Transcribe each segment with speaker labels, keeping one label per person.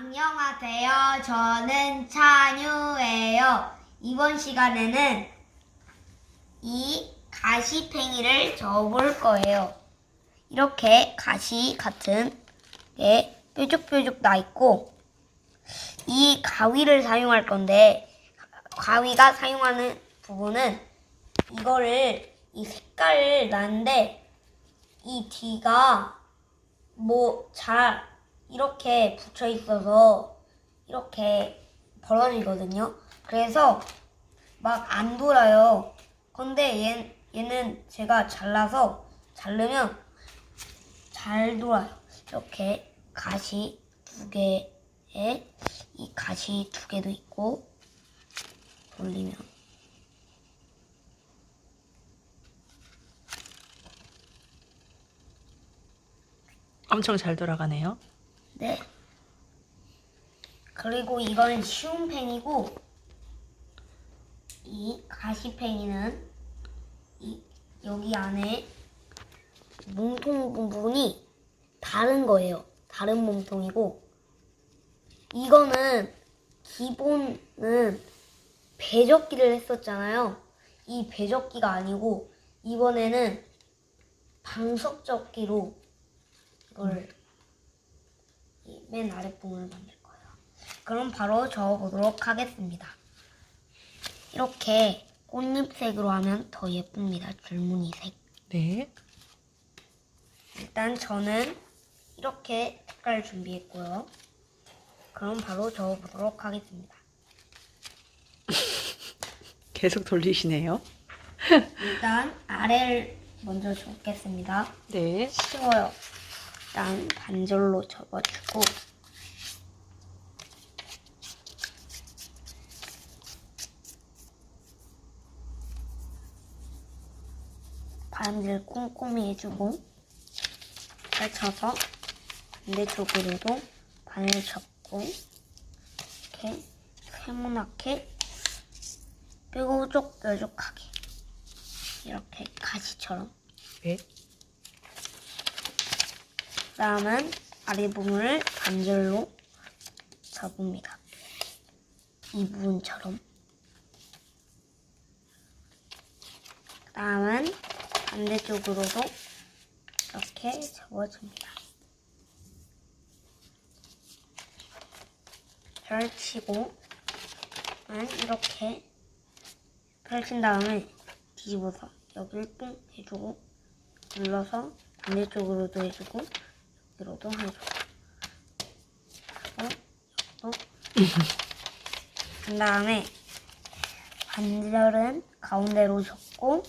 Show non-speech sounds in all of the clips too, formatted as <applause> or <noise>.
Speaker 1: 안녕하세요. 저는 찬유예요. 이번 시간에는 이 가시팽이를 저어볼 거예요. 이렇게 가시 같은 게 뾰족뾰족 나 있고 이 가위를 사용할 건데 가위가 사용하는 부분은 이거를 이 색깔을 나는데 이 뒤가 뭐 잘 이렇게 붙여 있어서 이렇게 벌어지거든요. 그래서 막 안 돌아요. 근데 얘, 얘는 제가 잘라서 자르면 잘 돌아요. 이렇게 가시 두 개에 이 가시 두 개도 있고 돌리면
Speaker 2: 엄청 잘 돌아가네요.
Speaker 1: 네. 그리고 이거는 쉬운 펜이고 이 가시펜이는 이 여기 안에 몸통 부분이 다른 거예요. 다른 몸통이고 이거는 기본은 배적기를 했었잖아요. 이 배적기가 아니고 이번에는 방석적기로 이걸 이 맨 아래 부분을 만들 거예요. 그럼 바로 저어보도록 하겠습니다. 이렇게 꽃잎색으로 하면 더 예쁩니다. 줄무늬색.
Speaker 2: 네.
Speaker 1: 일단 저는 이렇게 색깔 준비했고요. 그럼 바로 저어보도록 하겠습니다. <laughs>
Speaker 2: 계속 돌리시네요.
Speaker 1: 일단 아래를 먼저 접겠습니다.
Speaker 2: 네.
Speaker 1: 쉬워요. 일단 반절로 접어주고. 반절 꼼꼼히 해주고 펼쳐서 반대쪽으로도 반을 접고 이렇게 세모나게 뾰족뾰족하게. 이렇게 가시처럼.
Speaker 2: 네.
Speaker 1: 다음은 아래 부분을 반절로 접습니다. 이 부분처럼. 다음은 반대쪽으로도 이렇게 접어줍니다. 펼치고 이렇게 펼친 다음에 뒤집어서 여기를 뿡 해주고 눌러서 반대쪽으로도 해주고 여기로도 해주고 하고 여기도 그 다음에 반절은 가운데로 접고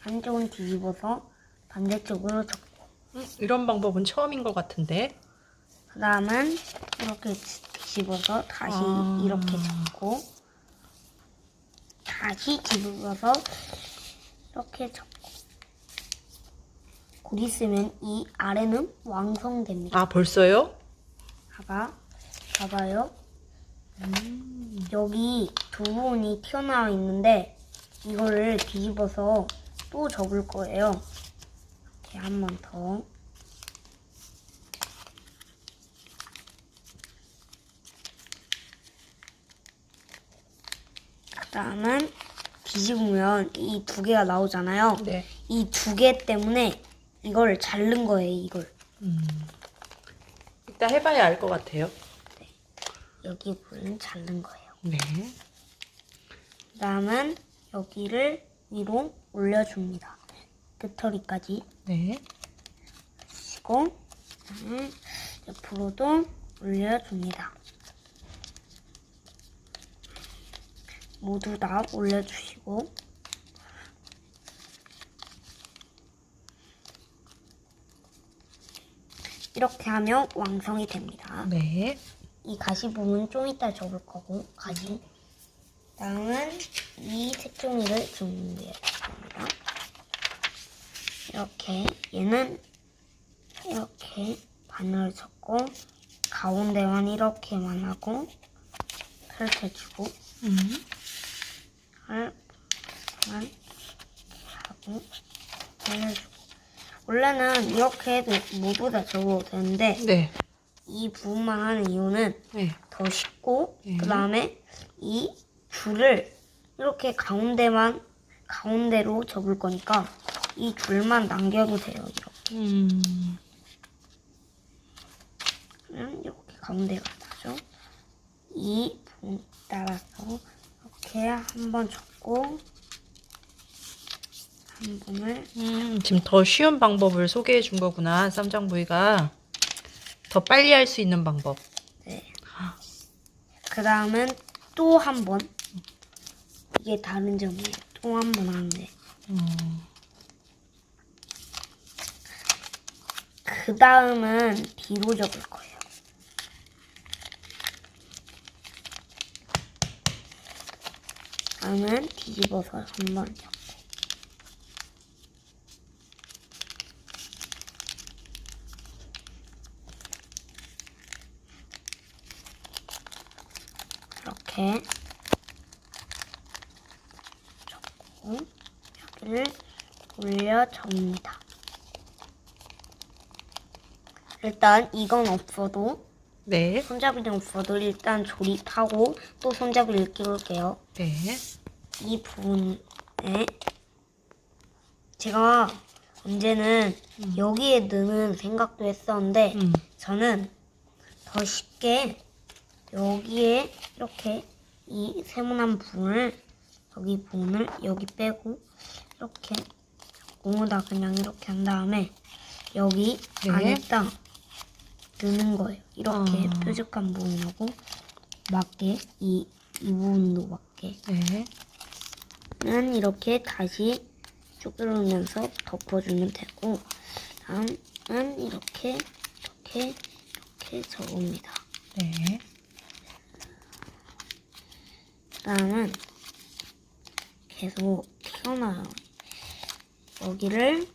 Speaker 1: 한쪽은 뒤집어서 반대쪽으로 접고
Speaker 2: 음, 이런 방법은 처음인 것 같은데.
Speaker 1: 그 다음은 이렇게 뒤집어서 다시
Speaker 2: 아.
Speaker 1: 이렇게 접고 다시 뒤집어서 이렇게 접고 곧 있으면 이 아래는 완성됩니다.
Speaker 2: 아, 벌써요?
Speaker 1: 봐봐, 봐봐요. 여기 두 부분이 튀어나와 있는데 이거를 뒤집어서 또 접을 거예요. 이렇게 한 번 더. 그다음은 뒤집으면 이 두 개가 나오잖아요.
Speaker 2: 네.
Speaker 1: 이 두 개 때문에 이걸 자른 거예요. 이걸
Speaker 2: 이따 해봐야 알 것 같아요.
Speaker 1: 여기 부분 자른 거예요.
Speaker 2: 네.
Speaker 1: 그다음은 여기를 위로 올려줍니다. 끝터리까지
Speaker 2: 네.
Speaker 1: 치고 그다음에 옆으로도 올려줍니다. 모두 다 올려주시고 이렇게 하면 완성이 됩니다.
Speaker 2: 네.
Speaker 1: 이 가시 부분 좀 이따 접을 거고 가시 다음은 이 색종이를 준비했습니다 이렇게 얘는 이렇게 반을 접고 가운데만 이렇게만 하고 펼쳐주고
Speaker 2: 음.
Speaker 1: 하고 올려주고 원래는 이렇게 해도 모두 다 접어도 되는데
Speaker 2: 네.
Speaker 1: 이 부분만 하는 이유는
Speaker 2: 네.
Speaker 1: 더 쉽고
Speaker 2: 네.
Speaker 1: 그 다음에 이 줄을 이렇게 가운데만 가운데로 접을 거니까 이 줄만 남겨도 돼요. 이렇게
Speaker 2: 음.
Speaker 1: 그러면 이렇게 가운데가 나죠. 이 부분 따라서 이렇게 한번 접고 한 번을
Speaker 2: 음, 지금 더 쉬운 방법을 소개해 준 거구나. 쌈장 부위가 더 빨리 할 수 있는 방법.
Speaker 1: 네. 그 다음은 또 한 번. 이게 다른 점이에요. 또 한 번 하는데.
Speaker 2: 음.
Speaker 1: 그 다음은 뒤로 접을 거예요. 다음은 뒤집어서 한번 접고. 이렇게 접고 여기를 올려 접니다. 일단 이건 없어도
Speaker 2: 네.
Speaker 1: 손잡이는 없어도 일단 조립하고 또 손잡이를 끼울게요.
Speaker 2: 네.
Speaker 1: 이 부분에 제가 언제는 여기에 넣는 생각도 했었는데
Speaker 2: 음.
Speaker 1: 저는 더 쉽게 여기에 이렇게 이 세모난 부분을 여기 부분을 여기 빼고 이렇게 공에다 그냥 이렇게 한 다음에 여기
Speaker 2: 네.
Speaker 1: 안에다 넣는 거예요. 이렇게
Speaker 2: 아.
Speaker 1: 뾰족한 부분하고 맞게 이, 이 부분도 맞게
Speaker 2: 네.
Speaker 1: 는 이렇게 다시 쭉 누르면서 덮어주면 되고 다음은 이렇게 이렇게 이렇게 접습니다.
Speaker 2: 네.
Speaker 1: 다음은 계속 튀어나와요. 여기를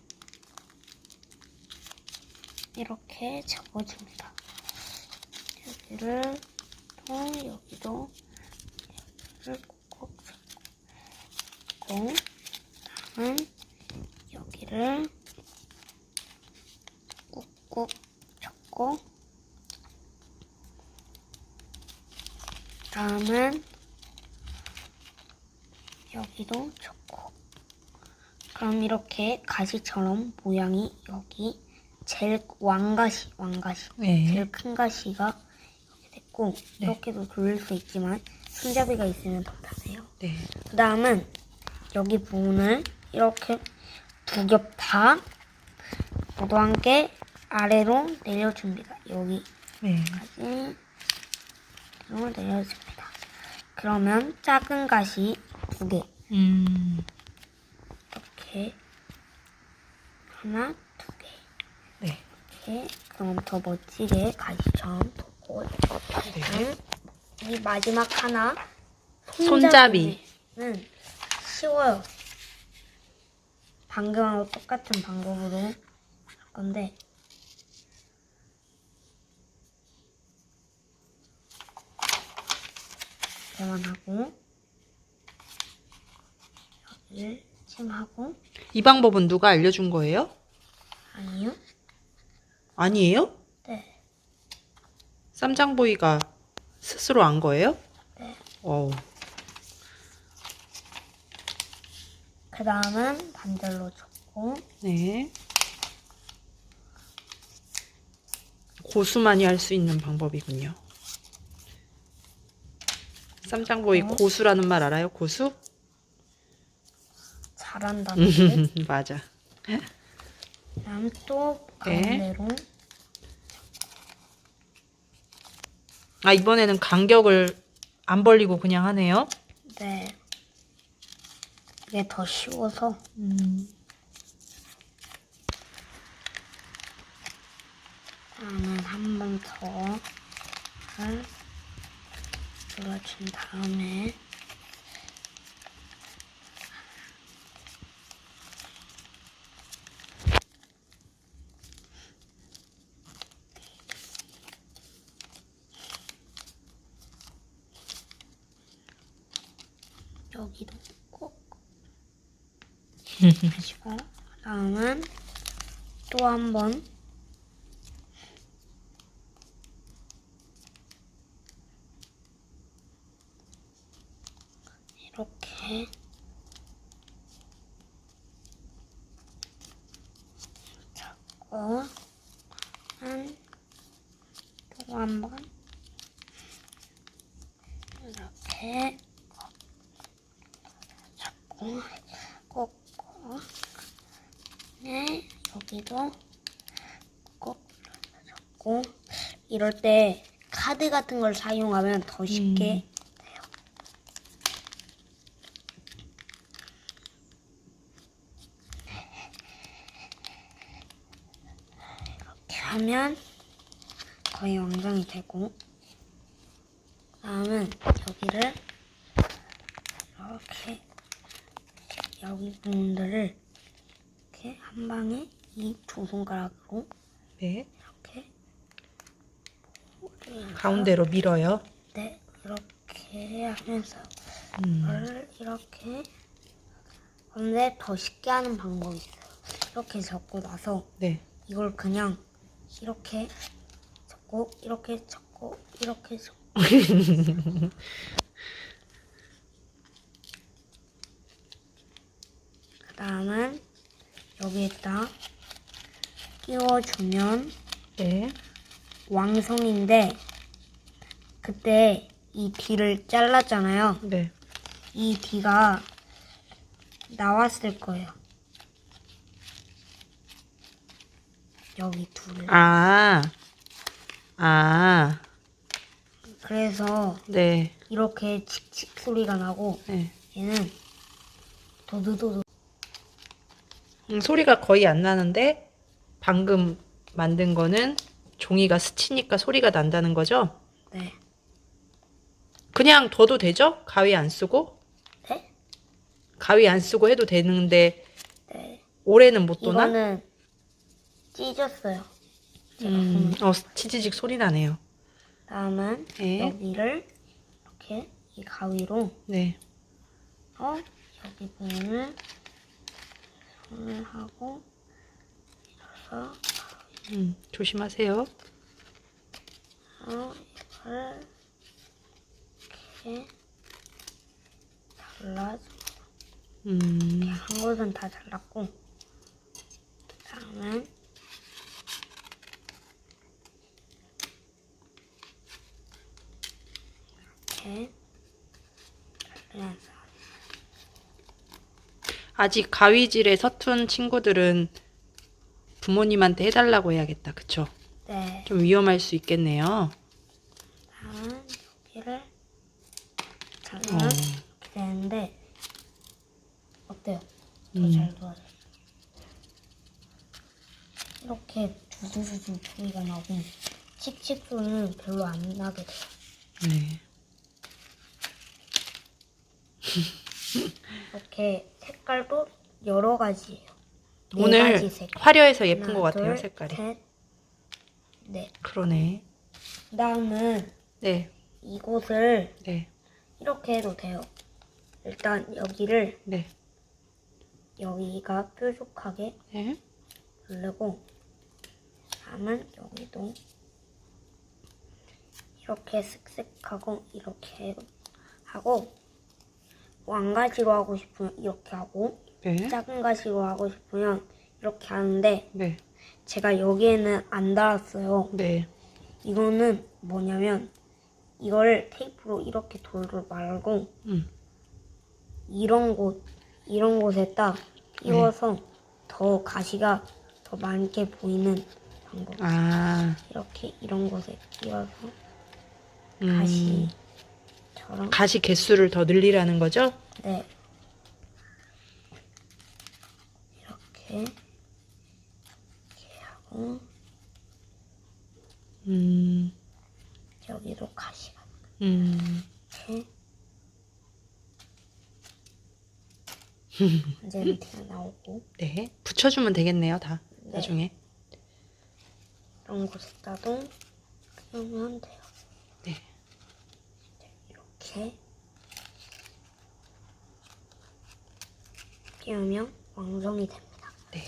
Speaker 1: 이렇게 접어줍니다. 여기를 또 여기도 여기를 꾹꾹 접고 다음은 여기를 꾹꾹 접고 다음은 여기도 좋고 그럼 이렇게 가시처럼 모양이 여기 제일 왕가시 왕가시
Speaker 2: 네.
Speaker 1: 제일 큰 가시가 이렇게 됐고
Speaker 2: 네.
Speaker 1: 이렇게도 돌릴 수 있지만 손잡이가 있으면 더 편해요
Speaker 2: 네.
Speaker 1: 그 다음은 여기 부분을 이렇게 두 겹 다 모두 함께 아래로 내려줍니다 여기까지
Speaker 2: 네.
Speaker 1: 로 내려줍니다 그러면 작은 가시 두 개
Speaker 2: 음.
Speaker 1: 이렇게 하나 두 개
Speaker 2: 네.
Speaker 1: 이렇게 그럼 더 멋지게 가시처럼 덮고
Speaker 2: 네.
Speaker 1: 이 마지막 하나
Speaker 2: 손잡이.
Speaker 1: 손잡이는 쉬워요. 방금하고 똑같은 방법으로 할 건데 이렇게만 하고 여기를 침하고
Speaker 2: 이 방법은 누가 알려준 거예요?
Speaker 1: 아니요
Speaker 2: 아니에요?
Speaker 1: 네
Speaker 2: 쌈장 부위가 스스로 안 거예요?
Speaker 1: 네.
Speaker 2: 어.
Speaker 1: 그 다음은 반대로 접고
Speaker 2: 네. 고수만이 할 수 있는 방법이군요. 쌈장 부위
Speaker 1: 어.
Speaker 2: 고수라는 말 알아요? 고수?
Speaker 1: 잘한다는데 <laughs>
Speaker 2: 맞아.
Speaker 1: 그다음 또
Speaker 2: 네.
Speaker 1: 가운데로
Speaker 2: 아 이번에는 간격을 안 벌리고 그냥 하네요.
Speaker 1: 네 이게 더 쉬워서
Speaker 2: 음.
Speaker 1: 다음은 한번 더 눌러준 다음에 여기도 꼭 하시고 <laughs> 다음은 또 한 번. 이렇게. 잡고 한또 한 번. 이렇게. 잡고 꽂고 네 여기도 꼭 잡고 이럴 때 카드 같은 걸 사용하면 더 쉽게 돼요. 이렇게 하면 거의 완성이 되고 다음은 여기를 이렇게 여기 부분들을 이렇게 한 방에 이 두 손가락으로
Speaker 2: 네.
Speaker 1: 이렇게
Speaker 2: 가운데로 밀어요.
Speaker 1: 네 이렇게 하면서
Speaker 2: 음.
Speaker 1: 이걸 이렇게 근데 더 쉽게 하는 방법이 있어요. 이렇게 접고 나서
Speaker 2: 네.
Speaker 1: 이걸 그냥 이렇게 접고 이렇게 접고 이렇게 접고 <laughs> 다음은 여기에다 끼워주면
Speaker 2: 네.
Speaker 1: 왕성인데 그때 이 뒤를 잘랐잖아요.
Speaker 2: 네.
Speaker 1: 이 뒤가 나왔을 거예요. 여기 둘.
Speaker 2: 아. 아.
Speaker 1: 그래서
Speaker 2: 네.
Speaker 1: 이렇게 칙칙 소리가 나고
Speaker 2: 네.
Speaker 1: 얘는 도두도두
Speaker 2: 음, 소리가 거의 안 나는데 방금 만든 거는 종이가 스치니까 소리가 난다는 거죠?
Speaker 1: 네.
Speaker 2: 그냥 둬도 되죠? 가위 안 쓰고?
Speaker 1: 네?
Speaker 2: 가위 안 쓰고 해도 되는데
Speaker 1: 네.
Speaker 2: 올해는 못 도나?
Speaker 1: 이거는 찢었어요.
Speaker 2: 음, 어, 치지직 소리 나네요.
Speaker 1: 다음은
Speaker 2: 네.
Speaker 1: 여기를 이렇게 이 가위로
Speaker 2: 네.
Speaker 1: 어 여기 부분을 손을 하고 밀어서
Speaker 2: 음, 조심하세요.
Speaker 1: 어, 이걸 이렇게 잘라줘.
Speaker 2: 음,
Speaker 1: 한 곳은 다 잘랐고, 다음은 이렇게 잘라서
Speaker 2: 아직 가위질에 서툰 친구들은 부모님한테 해달라고 해야겠다. 그쵸?
Speaker 1: 네,
Speaker 2: 좀 위험할 수 있겠네요.
Speaker 1: 다음은 여기를
Speaker 2: 어,
Speaker 1: 잘라면 이렇게 되는데 어때요?
Speaker 2: 음.
Speaker 1: 더잘 도와줘요. 이렇게 두두두두 소리가 나고 칙칙 소리는 별로 안 나게 돼요.
Speaker 2: 네. <laughs>
Speaker 1: 이렇게 색깔도 여러 가지예요. 네
Speaker 2: 오늘
Speaker 1: 가지 색깔.
Speaker 2: 화려해서 예쁜
Speaker 1: 하나,
Speaker 2: 것 같아요,
Speaker 1: 둘,
Speaker 2: 색깔이.
Speaker 1: 셋, 넷.
Speaker 2: 그러네.
Speaker 1: 그다음은
Speaker 2: 네,
Speaker 1: 이곳을
Speaker 2: 네,
Speaker 1: 이렇게 해도 돼요. 일단 여기를
Speaker 2: 네.
Speaker 1: 여기가 뾰족하게
Speaker 2: 네.
Speaker 1: 누르고 다음은 여기도 이렇게 슥슥 하고 이렇게 하고 왕가지로 하고 싶으면 이렇게 하고
Speaker 2: 네.
Speaker 1: 작은 가지로 하고 싶으면 이렇게 하는데
Speaker 2: 네.
Speaker 1: 제가 여기에는 안 달았어요.
Speaker 2: 네.
Speaker 1: 이거는 뭐냐면 이걸 테이프로 이렇게 돌돌 말고
Speaker 2: 음.
Speaker 1: 이런 곳 이런 곳에다 끼워서 더 가시가 더 많게 보이는 방법.
Speaker 2: 아,
Speaker 1: 이렇게 이런 곳에 끼워서
Speaker 2: 음.
Speaker 1: 가시 처럼
Speaker 2: 가시 개수를 더 늘리라는 거죠?
Speaker 1: 네 이렇게 이렇게 하고
Speaker 2: 음,
Speaker 1: 여기도 가시가
Speaker 2: 음.
Speaker 1: 이렇게 <laughs> 이제는 튀어나오고
Speaker 2: 네. 붙여주면 되겠네요, 다. 나중에.
Speaker 1: 이런 곳에다도 끼우면 돼요.
Speaker 2: 네.
Speaker 1: 이렇게 끼우면 완성이 됩니다.
Speaker 2: 네.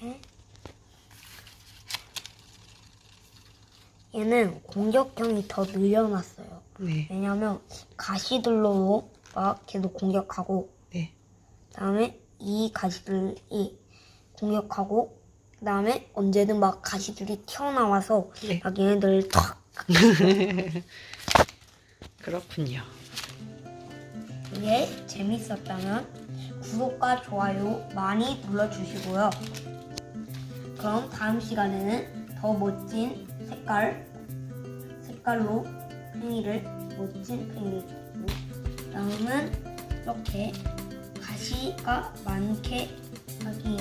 Speaker 1: 이렇게. 얘는 공격형이 더 늘려놨어요.
Speaker 2: 네.
Speaker 1: 왜냐면 가시들로 막 계속 공격하고
Speaker 2: 네.
Speaker 1: 그다음에 이 가시들이 공격하고 그다음에 언제든 막 가시들이 튀어나와서
Speaker 2: 네.
Speaker 1: 막 얘네들 탁 <laughs>
Speaker 2: 그렇군요.
Speaker 1: 이게 재밌었다면 구독과 좋아요 많이 눌러주시고요. 그럼 다음 시간에는 더 멋진 색깔 색깔로 팽이를 멋진 줬고 다음은 이렇게 가시가 많게 하기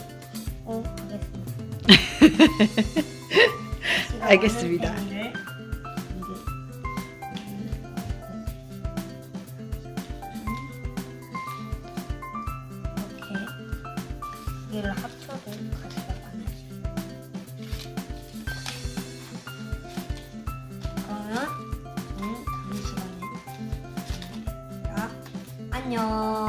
Speaker 1: 어, 하겠습니다. <laughs> 알겠습니다. 안녕.